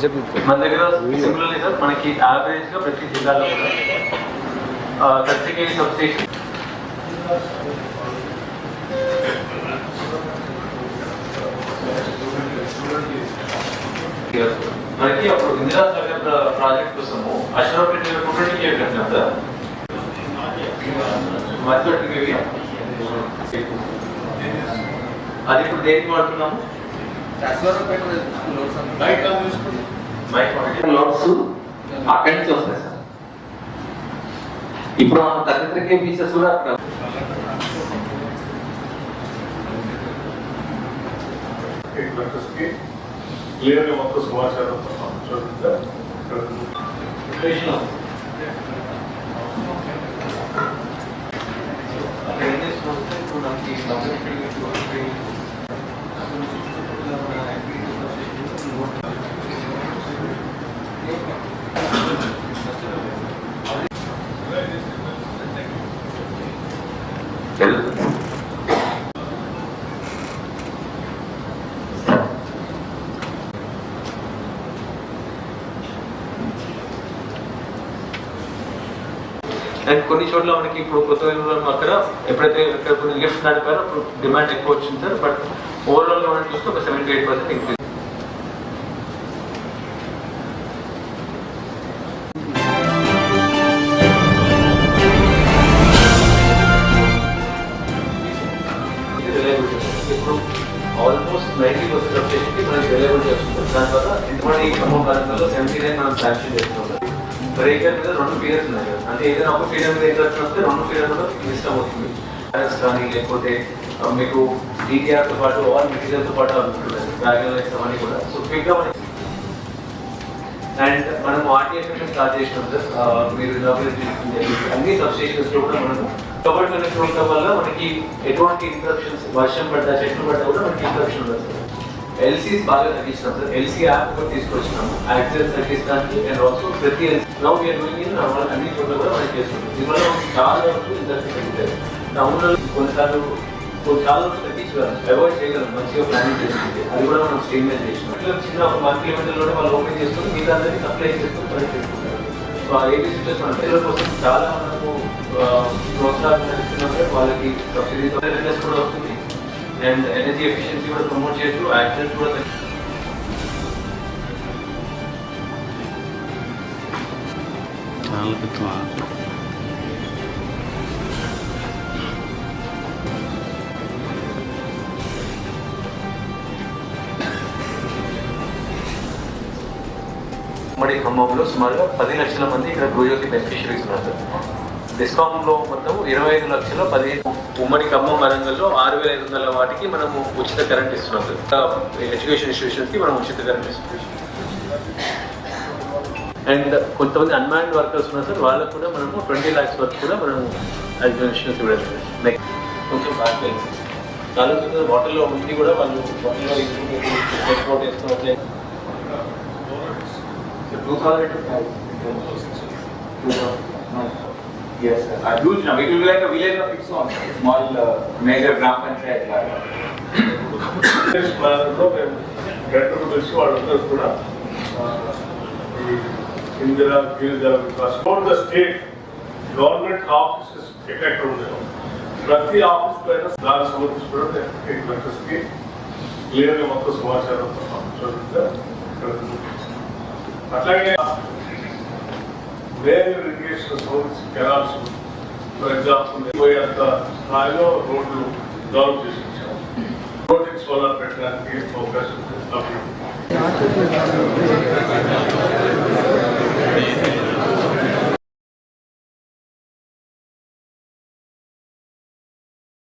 చెప్పి మన దగ్గర సిమిలర్లీ సార్ మనకి యావరేజ్గా ప్రతి జిల్లాలో కూడా థర్టీ కేజీ సబ్స్టేషన్ మనకి అప్పుడు ఇందిరా సాగర్ ప్రాజెక్ట్ కోసము అశ్వరపేట ట్వంటీ కేవీ కట్టినాం సార్ మధ్య కేవీ అది ఇప్పుడు దేనికి వాడుతున్నాము? మైక్ లోడ్స్ అక్కడి నుంచి వస్తాయి సార్. ఇప్పుడు మనం త్రీ పీసెస్ కూడా అక్కడ క్లియర్గా మొత్తం సమాచారం చూడండి అక్కడ ఏం చేస్తున్నామంటే ఇప్పుడు మనకి డబ్బులు అండ్ కొన్ని చోట్ల మనకి ఇప్పుడు కొత్త విధానం అక్కడ ఎప్పుడైతే ఇక్కడ కొన్ని లిఫ్ట్ నడిపారో అప్పుడు డిమాండ్ ఎక్కువ వచ్చింది సార్. బట్ ఓవరాల్గా మనం చూస్తే ఒక సెవెంటీ ఎయిట్ పర్సెంట్ ఇంక్రీజ్ ఇప్పుడు ఆల్మోస్ట్ నైన్టీ పర్సెంట్ ఆఫ్ స్టేషన్కి మనకి రిలయబిలిటీ చేస్తుంది దానివల్ల ఇంతమంది ఖమ్మం సెవెంటీ నైన్ మనం శాంక్షన్ చేస్తున్నాం. బ్రేకర్ మీద రెండు ఫీడర్స్ ఉన్నాయి కదా. అంటే ఏదైనా ఒక ఫీడర్ మీద ఇంట్రెస్ట్ వస్తే రెండు ఫీడర్ కూడా ఇష్టం అవుతుంది. Parents కానీ లేకపోతే మీకు డీటీఆర్తో తో పాటు ఆల్ మెటీరియల్తో పాటు అనుకుంటున్నారు బ్యాగ్ అవన్నీ కూడా. సో క్విక్గా మనకి అండ్ మనం ఆర్టీఎస్ స్టార్ట్ చేసినాం సార్. మీరు అన్ని సబ్స్టేషన్స్లో కూడా మనము కబడ్ కనెక్ట్ ఉండడం వల్ల మనకి ఎటువంటి ఇంటరప్షన్స్ వర్షం పడ్డా చెట్లు పడ్డా కూడా మనకి ఇంటరప్షన్ ఉండదు సార్. ఎల్సీస్ బాగా తగ్గించినాం సార్ ఎల్సీ యాప్ కూడా తీసుకొచ్చినాము. యాక్సిడెంట్ తగ్గించడానికి అండ్ ఆల్సో ప్రతి నౌ వీఆర్ డూయింగ్ ఇన్ అన్ని చోట్ల కూడా మనం చేస్తున్నాం దీనివల్ల చాలా వరకు ఇంట్రెస్ట్ తగ్గుతాయి టౌన్లో కొన్నిసార్లు కొన్ని చాలా వరకు తగ్గించగలం అవాయిడ్ చేయగలం. మంచిగా ప్లానింగ్ చేసుకుంటే. అది కూడా మనం స్ట్రీమ్ లైన్ చేసినాం. ఇట్లా చిన్న ఒక వన్ కిలోమీటర్లోనే వాళ్ళు ఓపెన్ చేసుకుని మిగతా అందరినీ సప్లై చేసుకుని పని చేసుకుంటారు. సో ఆ ఏపీ సిచ్యువేషన్ అంటే కోసం చాలా మనము ప్రోత్సాహం నడుస్తున్నప్పుడు వాళ్ళకి సబ్సిడీతో కూడా వస్తుంది. అండ్ ఎనర్జీ ఎఫిషియన్సీ కూడా ప్రమోట్ చేయొచ్చు యాక్సిడెంట్స్ కూడా ఉమ్మడి ఖమ్మంలో సుమారుగా పది లక్షల మంది ఇక్కడ గృహజ్యోతి బెనిఫిషరీస్ ఉన్నారు. డిస్కామ్లో మొత్తం ఇరవై ఐదు లక్షల పదిహేను ఉమ్మడి ఖమ్మం వరంగల్లో ఆరు వేల ఐదు వందల వాటికి మనము ఉచిత కరెంట్ ఇస్తున్నాం. సార్ ఎడ్యుకేషన్ ఇన్స్టిట్యూషన్స్కి మనం ఉచిత కరెంట్ ఇస్తున్నాం. అండ్ కొంతమంది అన్మాన్డ్ వర్కర్స్ ఉన్నారు సార్ వాళ్ళకు కూడా మనము ట్వంటీ ల్యాక్స్ వరకు కూడా మనం అడ్మినిస్ట్రేషన్ ఇవ్వడం నెక్స్ట్ కొంచెం బ్యాక్ పెయిన్స్ వాటర్లో ఉండి కూడా వాళ్ళు వాటర్లో export చేస్తున్నట్లే two thousand five Yes, sir. A huge number. It will be like a village of its own. Small, uh, major gram panchayat. laga. ప్లాన్లో మేము గంటకు తెలిసి వాళ్ళందరూ కూడా ఆ, ఈ Indira Girijana Vikas for the state government offices ఎక్కడ ఉండేవో ప్రతి ఆఫీస్ పైన దానికి సంబంధించి కూడా మెంబర్స్కి క్లియర్గా మొత్తం సమాచారం చూడండి అట్లాగే మేజర్ ఇరిగేషన్ సంబంధించి కెనాల్స్ ఫర్ ఎగ్జాంపుల్ పోయేంత స్థాయిలో రోడ్లు డెవలప్ చేసి ఇచ్చాము రోడ్డు సోలార్ పెట్టడానికి అవకాశం ఉంది.